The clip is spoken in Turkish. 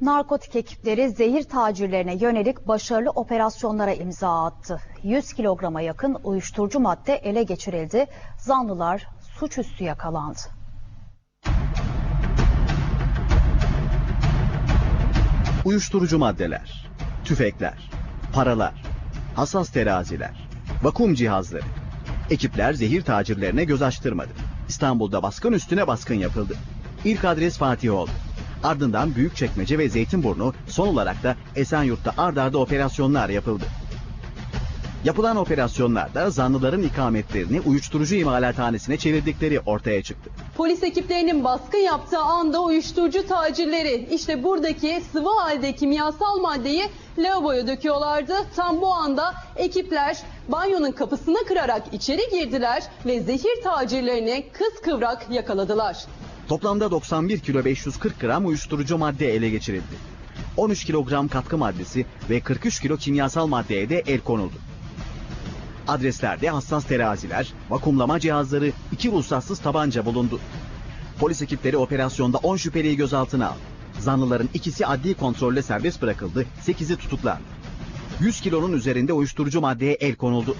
Narkotik ekipleri zehir tacirlerine yönelik başarılı operasyonlara imza attı. 100 kilograma yakın uyuşturucu madde ele geçirildi. Zanlılar suçüstü yakalandı. Uyuşturucu maddeler, tüfekler, paralar, hassas teraziler, vakum cihazları. Ekipler zehir tacirlerine göz açtırmadı. İstanbul'da baskın üstüne baskın yapıldı. İlk adres Fatih oldu. Ardından Büyükçekmece ve Zeytinburnu, son olarak da Esenyurt'ta ard arda operasyonlar yapıldı. Yapılan operasyonlarda zanlıların ikametlerini uyuşturucu imalathanesine çevirdikleri ortaya çıktı. Polis ekiplerinin baskın yaptığı anda uyuşturucu tacirleri işte buradaki sıvı halde kimyasal maddeyi lavaboya döküyorlardı. Tam bu anda ekipler banyonun kapısını kırarak içeri girdiler ve zehir tacirlerini kıskıvrak yakaladılar. Toplamda 91 kilo 540 gram uyuşturucu madde ele geçirildi. 13 kilogram katkı maddesi ve 43 kilo kimyasal maddeye de el konuldu. Adreslerde hassas teraziler, vakumlama cihazları, iki ruhsatsız tabanca bulundu. Polis ekipleri operasyonda 10 şüpheliyi gözaltına aldı. Zanlıların ikisi adli kontrolle serbest bırakıldı, 8'i tutuklandı. 100 kilonun üzerinde uyuşturucu maddeye el konuldu.